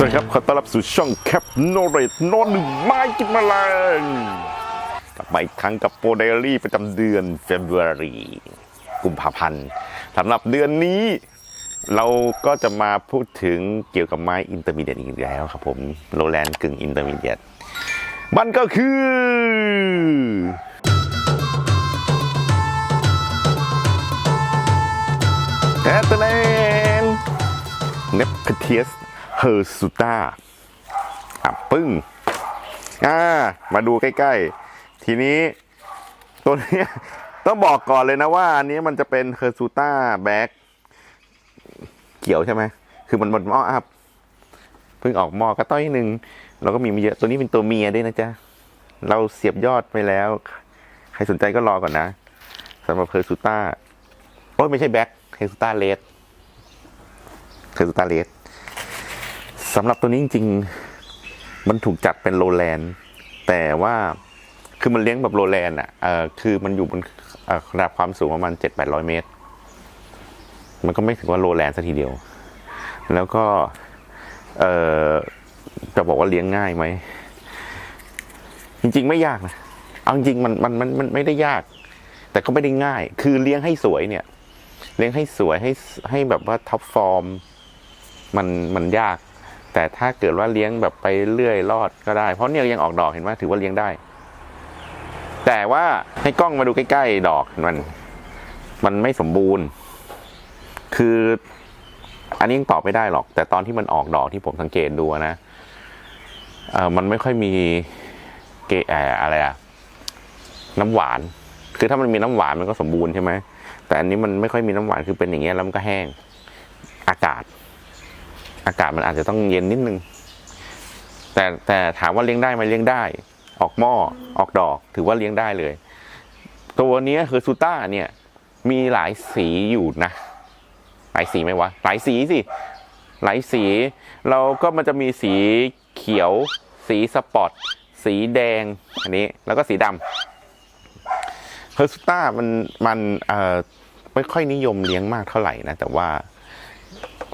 สวัสดีครับ ขอต้อนรับสู่ช่องแคปโนเรตโนนหนึ่งไม้กินแมลงกลับมาอีกครั้งกับโปรไดอารี่ประจำเดือนเฟบรุรี กุมภาพันธ์สำหรับเดือนนี้ เราก็จะมาพูดถึงเกี่ยวกับไม้อินเตอร์มีเดียตอีกแล้วครับผมโรแลนด์กึ่งอินเตอร์มีเดียตมันก็คือแอตเทนเนปเทียส เฮอร์สุต้าอะปึ้งอ่ามาดูใกล้ๆ ทีนี้ตัวนี้ต้องบอกก่อนเลยนะว่า อันนี้มันจะเป็นเฮอร์สุต้าแบ็กเขียวใช่ไหม คือมันบนหม้ออัพเพิ่งออกหม้อก็ต้อยหนึ่งเราก็มีม่เยอะตัวนี้เป็นตัวเมียด้วยนะจ๊ะ เราเสียบยอดไปแล้ว ใครสนใจก็รอก่อนนะสำหรับเฮอร์สุตาโอ้ยไม่ใช่แบ็คเฮสุต้าเลสเฮอร์สุต้าเลส สำหรับตัวนี้จริงๆ มันถูกจัดเป็นโรแลนด์แต่ว่าคือมันเลี้ยงแบบโรแลนด์อะเออคือมันอยู่บนระดับความสูงประมาณเจ็ดแปดร้อยเมตร มันก็ไม่ถึงว่าโรแลนด์ซะทีเดียว แล้วก็เออจะบอกว่าเลี้ยงง่ายไหม จริง ๆ ไม่ยากนะเอาจริงมันมันมันมันไม่ได้ยาก แต่ก็ไม่ได้ง่าย คือเลี้ยงให้สวยเนี่ย เลี้ยงให้สวยให้ให้แบบว่าท็อปฟอร์ม มันมันยาก แต่ถ้าเกิดว่าเลี้ยงแบบไปเรื่อยรอดก็ได้ เพราะเนี่ยยังออกดอกเห็นไหมถือว่าเลี้ยงได้ แต่ว่าให้กล้องมาดูใกล้ๆดอกมัน มันไม่สมบูรณ์ คือ อันนี้ยังตอบไม่ได้หรอก แต่ตอนที่มันออกดอกที่ผมสังเกตดูนะเออมันไม่ค่อยมีเกเอ่ออะไรอะน้ำหวาน คือถ้ามันมีน้ำหวานมันก็สมบูรณ์ใช่ไหมแต่อันนี้มันไม่ค่อยมีน้ำหวานคือเป็นอย่างเงี้ยแล้วมันก็แห้ง อากาศ อากาศมันอาจจะต้องเย็นนิดนึง แต่แต่ถามว่าเลี้ยงได้ไหมเลี้ยงได้ ออกหม้อออกดอกถือว่าเลี้ยงได้เลย ตัวนี้คือซูต้าเนี่ย มีหลายสีอยู่นะหลายสีไหมวะหลายสีสิหลายสี เราก็มันจะมีสีเขียว สีสปอตสีแดงอันนี้แล้วก็สีดำเฮอร์สุต้ามันมันเอ่อไม่ค่อยนิยมเลี้ยงมากเท่าไหร่นะ แต่ว่า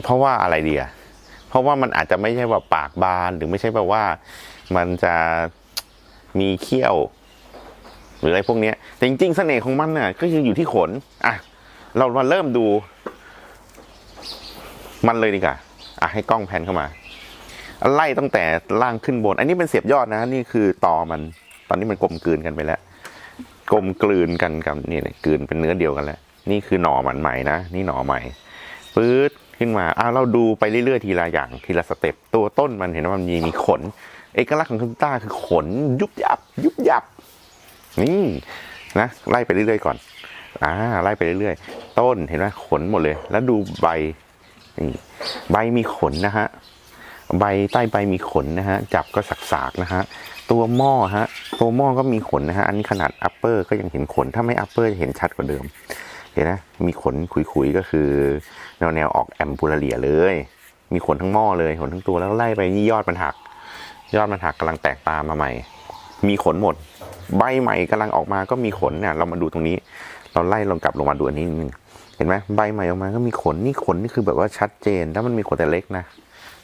เพราะว่าอะไรเดียเพ ราะว่ามันอาจจะไม่ใช่แบบปากบานหรือไม่ใช่แบบว่า มันจะมีเขี้ยว หรืออะไรพวกนี้แต่จริงๆเสน่ห์ของมันน่ะ ก็คืออยู่ที่ขนอะเรามาเริ่มดู มันเลยดีกว่าอะให้กล้องแพนเข้ามาไล่ตั้งแต่ล่างขึ้นบน อันนี้เป็นเสียบยอดนะ นี่คือตอมัน ตอนนี้มันกลมกลืนกันไปแล้ว กลมกลืนกันกับนี่เลยกลืนเป็นเนื้อเดียวกันแล้ว นี่คือหน่อมันใหม่นะ นี่หน่อใหม่ปื๊ด ขึ้นมาอ้าวเราดูไปเรื่อยๆทีละอย่างทีละสเต็ปตัวต้นมันเห็นว่ามันมีมีขน เอกลักษณ์ของคุณต้าคือขนยุบยับ ยุบยับ นี่นะไล่ไปเรื่อยๆก่อนอ่าไล่ไปเรื่อยๆ ต้นเห็นไหมขนหมดเลย แล้วดูใบนี่ใบมีขนนะฮะใบใต้ใบมีขนนะฮะจับก็สักๆนะฮะตัวหม้อฮะตัวหม้อก็มีขนนะฮะอันนี้ขนาดอัปเปอร์ก็ยังเห็นขนถ้าไม่อัปเปอร์จะเห็นชัดกว่าเดิม เห็นนะมีขนขุยๆก็คือแนวแนวๆออกแอมพูลาเลียเลย มีขนทั้งหม้อเลยขนทั้งตัวแล้วไล่ไปนี่ยอดมันหัก ยอดมันหักกำลังแตกตามมาใหม่ มีขนหมด ใบใหม่กำลังออกมาก็มีขนเนี่ยเรามาดูตรงนี้ เราไล่ลงกลับลงมาดูอันนี้นิดนึงเห็นไหมใบใหม่ออกมาก็มีขนนี่ขนนี่คือแบบว่าชัดเจน ถ้ามันมีขนแต่เล็กนะ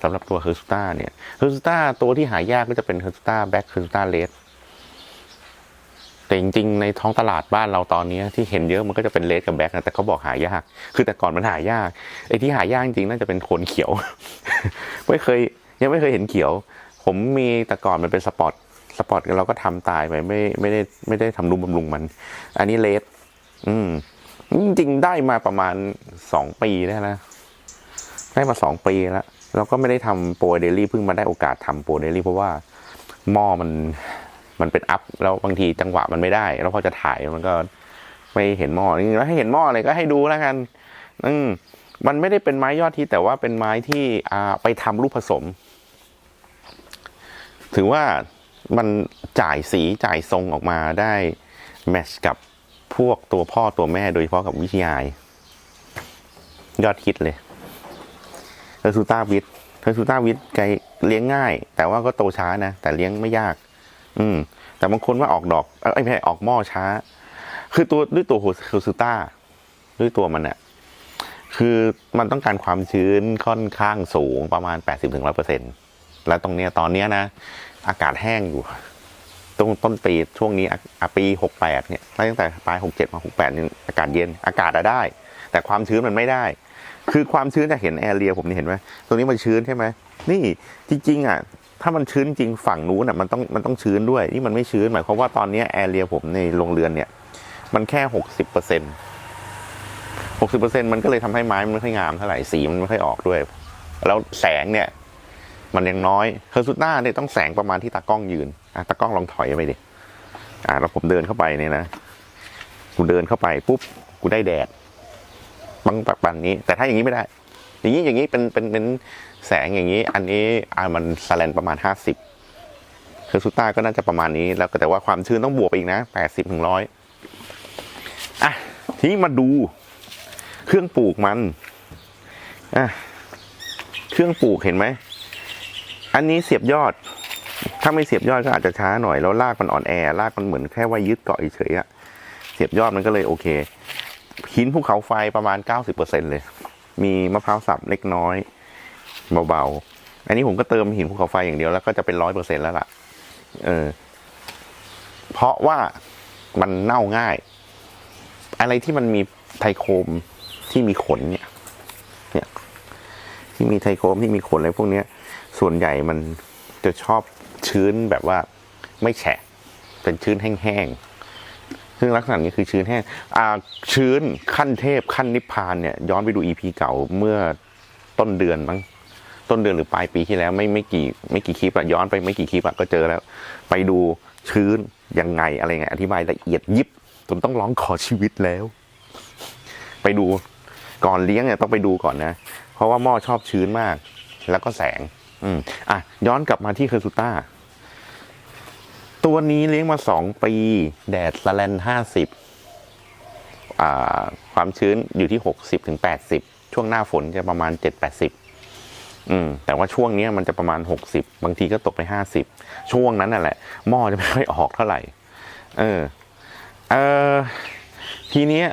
สำหรับตัวเฮอร์สตาเนี่ยเฮอร์สตาตัวที่หายากก็จะเป็นเฮอร์สตาแบ็คเฮอร์สตาเลส แต่จริงๆในท้องตลาดบ้านเราตอนนี้ที่เห็นเยอะมันก็จะเป็นเลสกับแบ็คนะแต่เขาบอกหายาก คือแต่ก่อนมันหายากไอ้ที่หายากจริงๆน่าจะเป็นโทนเขียว ไม่เคยยังไม่เคยเห็นเขียว ผมมีแต่ก่อนมันเป็นสปอตสปอตเราก็ทำตายไปไม่ไม่ได้ไม่ได้ทำรุมบำรุงมัน อันนี้เลสอืมจริงๆได้มาประมาณสองปีได้แล้วนะได้มาสองปีแล้วเราก็ไม่ได้ทำโปรเดลี่เพิ่งมาได้โอกาสทำโปรเดลี่เพราะว่าหม้อมัน มันเป็นอัพแล้วบางทีจังหวะมันไม่ได้ แล้วพอจะถ่ายมันก็ไม่เห็นหม้อจริงๆแล้วให้เห็นหม้ออะไรก็ให้ดูแล้วกัน อืมมันไม่ได้เป็นไม้ยอดที่แต่ว่าเป็นไม้ที่อ่าไปทำรูปผสม ถือว่ามันจ่ายสีจ่ายทรงออกมาได้แมชกับพวกตัวพ่อตัวแม่โดยเฉพาะกับวิทยาย ยอดฮิตเลยเทอร์ซูต้าวิทเทอร์ซูต้าวิทไกเลี้ยงง่าย แต่ว่าก็โตช้านะ แต่เลี้ยงไม่ยาก อืม แต่บางคนว่าออกดอกเอ้ยไม่ใช่ออกหม้อช้า คือตัวด้วยตัวเทอร์ซูต้าด้วยตัวมันอะคือมันต้องการความชื้นค่อนข้างสูงประมาณ 80-100%เแล้วตรงเนี้ยตอนเนี้ยนะ อากาศแห้งอยู่ต้นต้นปีช่วงนี้อปีหกแปดเนี่ยตั้งแต่ปลายหกเจ็ดมาหกแปดนี่อากาศเย็นอากาศอะได้ แต่ความชื้นมันไม่ได้ คือความชื้นจะเห็นแอเรียผมนี่เห็นไหมตรงนี้มันชื้นใช่ไหมนี่จริงๆอะ ถ้ามันชื้นจริงฝั่งนู้นอะมันต้องมันต้องชื้นด้วย นี่มันไม่ชื้นหมายความว่าตอนนี้แอเรียผมในโรงเรือนเนี่ย มันแค่หกสิบเปอร์เซ็นหกสิบเปอร์เซ็นมันก็เลยทำให้ไม้มันไม่ค่อยงามเท่าไหร่สีมันไม่ค่อยออกด้วย แล้วแสงเนี่ย มันยังน้อยเคอร์ซูต้าเนี่ยต้องแสงประมาณที่ตากล้องยืนอะตากล้องลองถอยไปดิอ่าแล้วผมเดินเข้าไปเนี่ยนะกูเดินเข้าไปปุ๊บกูได้แดดบังปักปันนี้ แต่ถ้าอย่างนี้ไม่ได้ อย่างนี้อย่างนี้เป็นเป็นเป็น แสงอย่างนี้ อันนี้อ่ามันสแลนประมาณห้าสิบเคอซูต้าก็น่าจะประมาณนี้ แล้วแต่ว่าความชื้นต้องบวกไปอีกนะแปดสิบถึงร้อยอะทีนี้มาดูเครื่องปลูกมันอะเครื่องปลูกเห็นไหม อันนี้เสียบยอด ถ้าไม่เสียบยอดก็อาจจะช้าหน่อยแล้วรากมันอ่อนแอรากมันเหมือนแค่ว่ายึดเกาะเฉยๆอะเสียบยอดมันก็เลยโอเค หินภูเขาไฟประมาณ 90%เลย มีมะพร้าวสับเล็กน้อย เบาๆ อันนี้ผมก็เติมหินภูเขาไฟอย่างเดียวแล้วก็จะเป็นร้อยเปอร์เซ็นแล้วล่ะ เออ เพราะว่ามันเน่าง่าย อะไรที่มันมีไทโคมที่มีขนเนี่ย เนี่ย ที่มีไทโคมที่มีขนอะไรพวกเนี้ย ส่วนใหญ่มันจะชอบชื้นแบบว่าไม่แฉะ เป็นชื้นแห้งๆ ซึ่งลักษณะนี้คือชื้นแห้ง อ่า ชื้นขั้นเทพขั้นนิพพานเนี่ย ย้อนไปดูอีพีเก่าเมื่อต้นเดือนมั้ง ต้นเดือนหรือปลายปีที่แล้วไม่ไม่กี่ไม่กี่คลิปอะย้อนไปไม่กี่คลิปอะก็เจอแล้ว ไปดูชื้นยังไงอะไรไงอธิบายละเอียดยิบจนต้องร้องขอชีวิตแล้ว ไปดูก่อนเลี้ยงเนี่ยต้องไปดูก่อนนะ เพราะว่าหม้อชอบชื้นมาก แล้วก็แสง อืมอะย้อนกลับมาที่เคอร์ซูต้าตัวนี้เลี้ยงมาสองปี แดดสแลนห้าสิบความชื้นอยู่ที่หกสิบถึงแปดสิบช่วงหน้าฝนจะประมาณเจ็ดแปดสิบ อืมแต่ว่าช่วงนี้มันจะประมาณหกสิบบางทีก็ตกไปห้าสิบช่วงนั้นน่ะแหละ หม้อจะไม่ค่อยออกเท่าไหร่ เออ เออทีเนี้ย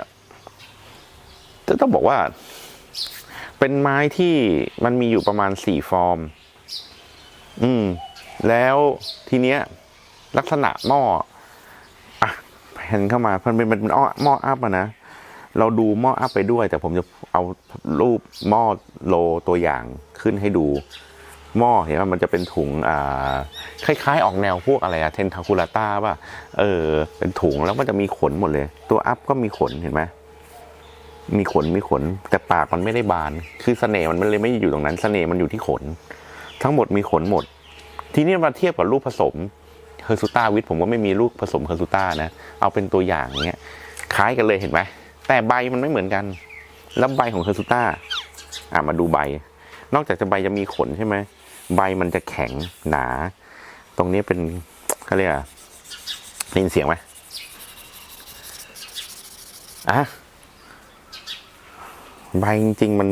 จะต้องบอกว่า เป็นไม้ที่มันมีอยู่ประมาณสี่ฟอร์ม อืม แล้วทีเนี้ย ลักษณะหม้ออะแผ่นเข้ามามันเป็นเป็นหม้ออัพอะนะเราดูหม้ออัพไปด้วย แต่ผมจะ เอารูปหม้อโลตัวอย่างขึ้นให้ดู หม้อเห็นว่ามันจะเป็นถุงอ่าคล้ายๆ ออกแนวพวกอะไรอะเทนทาคูลาต้าป่ะเออ เป็นถุงแล้วมันจะมีขนหมดเลย ตัวอัพก็มีขนเห็นไหมมีขนมีขน แต่ปากมันไม่ได้บาน คือเสน่ห์มันเลยไม่อยู่ตรงนั้นเสน่ห์มันอยู่ที่ขน ทั้งหมดมีขนหมด ทีนี้มาเทียบกับลูกผสมเฮอร์ซูต้าวิทผมก็ไม่มีลูกผสมเฮอร์ซูต้านะ เอาเป็นตัวอย่างเงี้ย คล้ายกันเลยเห็นไหม แต่ใบมันไม่เหมือนกัน แล้วใบของเฮอร์ซูต้าอะมาดูใบ นอกจากจะใบจะมีขนใช่ไหมใบมันจะแข็งหนา ตรงนี้เป็นเขาเรียกอะได้ยินเสียงไหมอะใบจริงๆมัน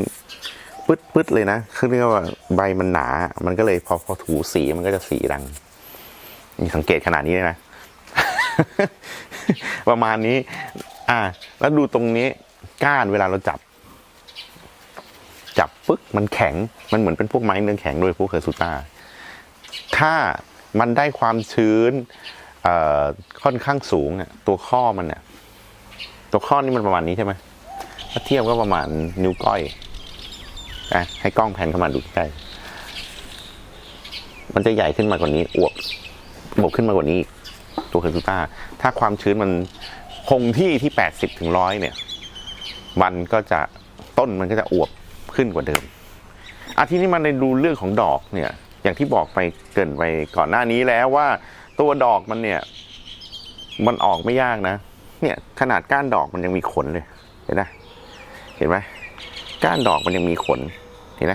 ปื๊ดปื๊ดเลยนะคือเรียกว่าใบมันหนา มันก็เลยพอพอถูสีมันก็จะสีดังนี่สังเกตขนาดนี้เลยนะ ประมาณนี้ อ่า แล้วดูตรงนี้ก้านเวลาเราจับ ปึ๊กมันแข็งมันเหมือนเป็นพวกไม้เนื้อแข็งโดยพวกเคอร์ซูต้าถ้ามันได้ความชื้นค่อนข้างสูงอะตัวข้อมันเนี่ยตัวข้อนี่มันประมาณนี้ใช่ไหมถ้าเทียบก็ประมาณนิ้วก้อยอะให้กล้องแพนเข้ามาดูใกล้มันจะใหญ่ขึ้นมากว่านี้อวบอวบขึ้นมากว่านี้ ตัวเคอร์ซูต้าถ้าความชื้นมันคงที่ที่แปดสิบถึงร้อยเนี่ย มันก็จะต้นมันก็จะอวบ ขึ้นกว่าเดิมอาทีนี้มันในดูเรื่องของดอกเนี่ย อย่างที่บอกไปเกินไปก่อนหน้านี้แล้วว่า ตัวดอกมันเนี่ย มันออกไม่ยากนะ เนี่ยขนาดก้านดอกมันยังมีขนเลย เห็นไหมเห็นไหมก้านดอกมันยังมีขน เห็นไหม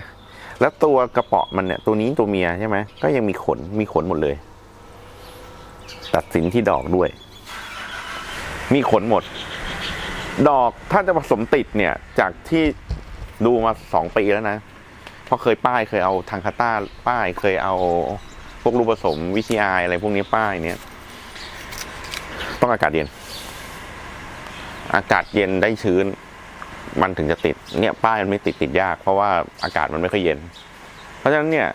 แล้วตัวกระเปาะมันเนี่ย ตัวนี้ตัวเมียใช่ไหมก็ยังมีขนมีขนหมดเลย ตัดสินที่ดอกด้วย มีขนหมด ดอกถ้าจะผสมติดเนี่ย จากที่ ดูมาสองปีแล้วนะ เพราะเคยป้ายเคยเอาทางคาต้าป้ายเคยเอาพวกรูปผสมวิซีไออะไรพวกนี้ป้ายเนี่ยต้องอากาศเย็น อากาศเย็นได้ชื้น มันถึงจะติด เนี่ยป้ายมันไม่ติดติดยาก เพราะว่าอากาศมันไม่ค่อยเย็น เพราะฉะนั้นเนี่ย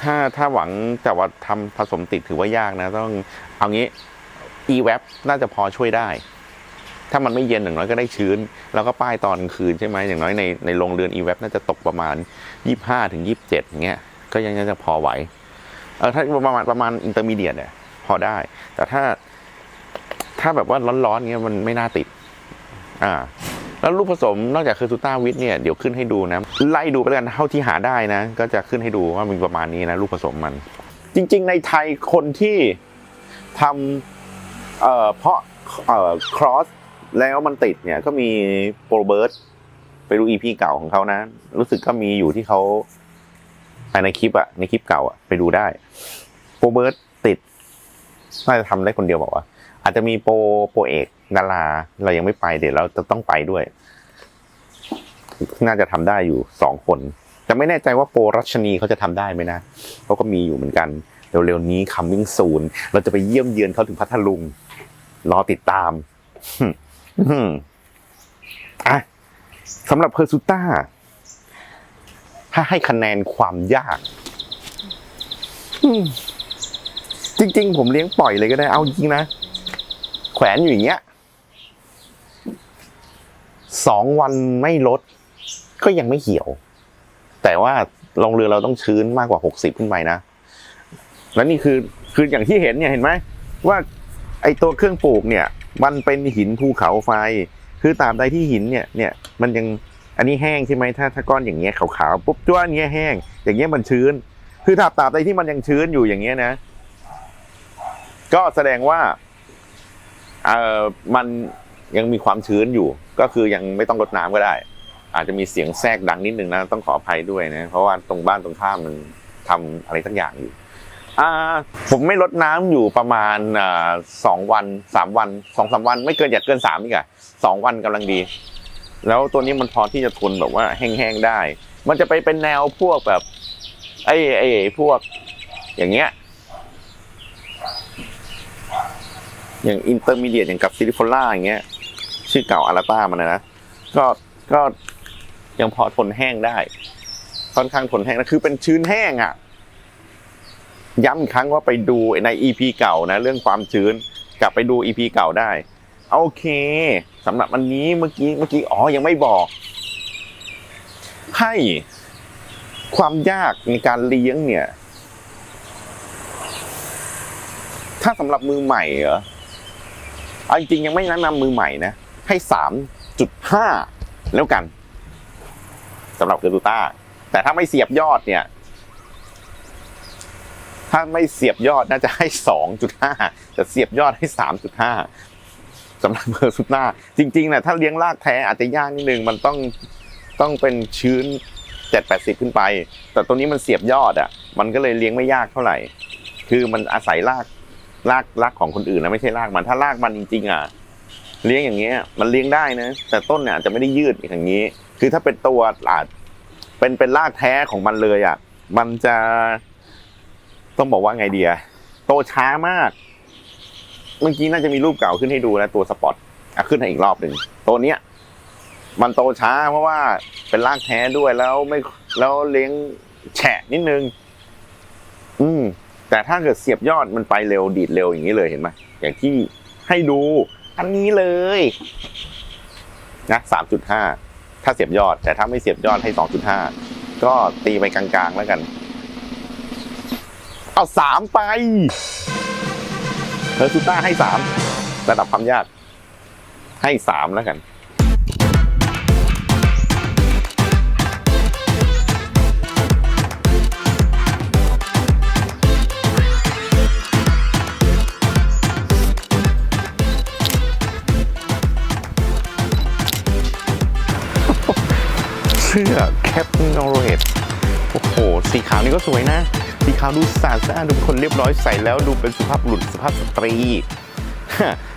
ถ้าถ้าหวังจะว่าทำผสมติดถือว่ายากนะ ต้องเอางี้ e w a p น่าจะพอช่วยได้ ถ้ามันไม่เย็นอย่างน้อยก็ได้ชื้น แล้วก็ป้ายตอนกลางคืนใช่ไหมอย่างน้อยในในโรงเรือน e w a p น่าจะตกประมาณ 25ถึง27อย่างเงี้ยก็ยังจะพอไหวเออถ้าประมาณประมาณอินเตอร์มีเดียเนี่ยพอได้ แต่ถ้าถ้าแบบว่าร้อนๆเงี้ยมันไม่น่าติด อ่า แล้วลูกผสมนอกจากเคอร์ซูต้าวิทเนี่ยเดี๋ยวขึ้นให้ดูนะไล่ดูไปแล้วกันเท่าที่หาได้นะ ก็จะขึ้นให้ดูว่ามีประมาณนี้นะลูกผสมมัน จริง ๆ ในไทยคนที่ทำเอ่อเพาะเอ่อครอส แล้วมันติดเนี่ยก็มีโปรเบิร์ตไปดูอีพีเก่าของเขานะ รู้สึกก็มีอยู่ที่เขาในคลิปอะในคลิปเก่าอะไปดูได้โปรเบิร์ตติดน่าจะทำได้คนเดียวบอกว่า อาจจะมีโปรโปรเอกดาราเรายังไม่ไปเดี๋ยวเราจะต้องไปด้วย น่าจะทำได้อยู่สองคน แต่ไม่แน่ใจว่าโปรรัชนีเขาจะทำได้ไหมนะเขาก็มีอยู่เหมือนกันเร็วๆนี้ coming soon เราจะไปเยี่ยมเยือนเขาถึงพัทลุงรอติดตาม อืมอะสำหรับเพอร์ซูต้าถ้าให้คะแนนความยาก อืมจริง ๆ ผมเลี้ยงปล่อยเลยก็ได้ เอาจริงนะ แขวนอยู่อย่างเงี้ยสองวันไม่ลด ก็ยังไม่เหี่ยว แต่ว่าลงเรือเราต้องชื้นมากกว่าหกสิบขึ้นไปนะ แล้วนี่คือคืออย่างที่เห็นเนี่ยเห็นไหมว่า ไอตัวเครื่องปลูกเนี่ย มันเป็นหินภูเขาไฟ คือตามใดที่หินเนี่ยเนี่ยมันยังอันนี้แห้งใช่ไหมถ้าถ้าก้อนอย่างเงี้ยขาวๆปุ๊บจ้วนเงี้ยแห้ง อย่างเงี้ยมันชื้น คือถ้าตราบใดที่มันยังชื้นอยู่อย่างเงี้ยนะ ก็แสดงว่าเอ่อมันยังมีความชื้นอยู่ ก็คือยังไม่ต้องรดน้ำก็ได้ อาจจะมีเสียงแทรกดังนิดนึงนะ ต้องขออภัยด้วยนะ เพราะว่าตรงบ้านตรงข้ามมันทำอะไรสักอย่างอยู่ อ่าผมไม่ลดน้ำอยู่ประมาณอ่าสองวันสามวันสองสามวันไม่เกินอย่าเกินสามนี่กะสองวันกำลังดี แล้วตัวนี้มันพอที่จะทนแบบว่าแห้งๆได้ มันจะไปเป็นแนวพวกแบบไอ้ไอ้พวก อย่างเงี้ยอย่างอินเตอร์มีเดียอย่างกับซิลิโคล่าอย่างเงี้ย ชื่อเก่าอาราต้ามันนะนะก็ก็ยังพอทนแห้งได้ ค่อนข้างทนแห้งนะคือเป็นชื้นแห้งอะ ย้ำอีกครั้งว่าไปดูใน EP เก่านะ เรื่องความชื้น กลับไปดู EP เก่าได้ โอเคสำหรับวันนี้เมื่อกี้เมื่อกี้อ๋อยังไม่บอก ให้ความยากในการเลี้ยงเนี่ย ถ้าสำหรับมือใหม่เหรอเอาจริงยังไม่แนะนำมือใหม่นะ ให้สามจุดห้าแล้วกันสำหรับเกอร์ตูต้า แต่ถ้าไม่เสียบยอดเนี่ย ถ้าไม่เสียบยอดน่าจะให้สองจุดห้าแต่เสียบยอดให้สามจุดห้าสำหรับเบอร์สุดหน้า จริงๆนะถ้าเลี้ยงรากแท้อาจจะยากนิดนึง มันต้องต้องเป็นชื้นเจ็ดแปดสิบขึ้นไป แต่ตัวนี้มันเสียบยอดอะ มันก็เลยเลี้ยงไม่ยากเท่าไหร่ คือมันอาศัยรากรากรากของคนอื่นนะไม่ใช่รากมัน ถ้ารากมันจริง ๆ อะ เลี้ยงอย่างเงี้ย มันเลี้ยงได้นะ แต่ต้นเนี่ยอาจจะไม่ได้ยืดอย่างนี้ คือถ้าเป็นตัวอาจเป็นเป็นรากแท้ของมันเลยอะ มันจะ ต้องบอกว่าไงเดีย โตช้ามาก เมื่อกี้น่าจะมีรูปเก่าขึ้นให้ดูนะตัวสปอตอะขึ้นให้อีกรอบหนึ่งตัวเนี้ย มันโตช้าเพราะว่าเป็นรากแท้ด้วยแล้วไม่แล้วเลี้ยงแฉะนิดนึง อืม แต่ถ้าเกิดเสียบยอดมันไปเร็วดีดเร็วอย่างนี้เลยเห็นไหมอย่างที่ให้ดู อันนี้เลยนะสามจุดห้าถ้าเสียบยอด แต่ถ้าไม่เสียบยอดให้สองจุดห้าก็ตีไปกลางๆแล้วกัน เอาสามไปเฮอร์ซูต้าให้สามระดับความยาก ให้สามแล้วกันเสื้อแคปนอร์เรตโอ้โห สีขาวนี่ก็สวยนะ ขาวดูสะอาดสะอาดดูเป็นคนเรียบร้อยใส่แล้วดูเป็นสุภาพบุรุษสุภาพสตรี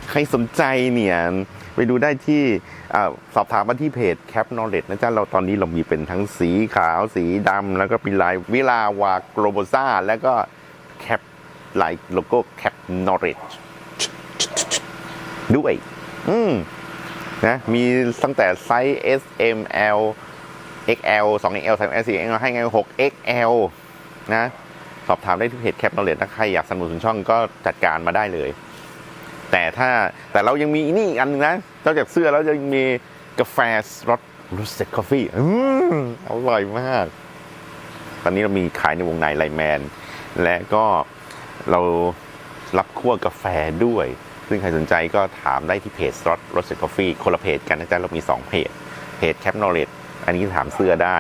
ใครสนใจเนี่ยไปดูได้ที่สอบถามมาที่เพจ Cap Knowledge นะจ๊ะเราตอนนี้เรามีเป็นทั้งสีขาวสีดำแล้วก็เป็นลายวิลาวาโกลโบซาแล้วก็แคปลายโลโก้ Cap Knowledge ด้วย อืมนะมีตั้งแต่ไซส์ S M L XL 2XL 3XL 4XL ให้ไง 6XL นะ สอบถามได้ที่เพจแคปนอเลตถ้าใครอยากสนับสนุนช่องก็จัดการมาได้เลย แต่ถ้าแต่เรายังมีนี่อีกอันนึงนะนอกจากเสื้อแล้วยังมีกาแฟรสรสเซ็ตกาแฟอืมอร่อยมาก ตอนนี้เรามีขายในวงในไลแมน และก็เรารับคั่วกาแฟด้วย ซึ่งใครสนใจก็ถามได้ที่เพจ Slot Roasted Coffee คนละเพจกันนะจ๊ะเรามี 2 เพจ เพจ Cap Knowledge อันนี้ถามเสื้อได้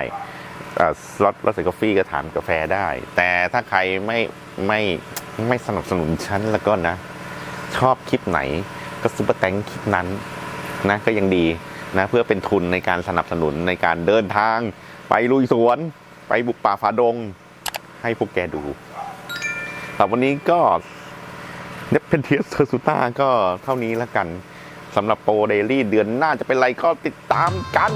สล็อตรสกาแฟก็ถามกาแฟได้ แต่ถ้าใครไม่ไม่ไม่สนับสนุนฉันแล้วก็นะ ชอบคลิปไหนก็ซุปเปอร์แตงคลิปนั้นนะก็ยังดีนะเพื่อเป็นทุนในการสนับสนุนในการเดินทาง ไปลุยสวน ไปบุกป่าฝาดง ให้พวกแกดูแต่วันนี้ก็เนปเพนเทียสเทอร์ซูต้าก็เท่านี้แล้วกันสำหรับโปรเดลี่เดือนหน้าจะเป็นไรก็ติดตามกัน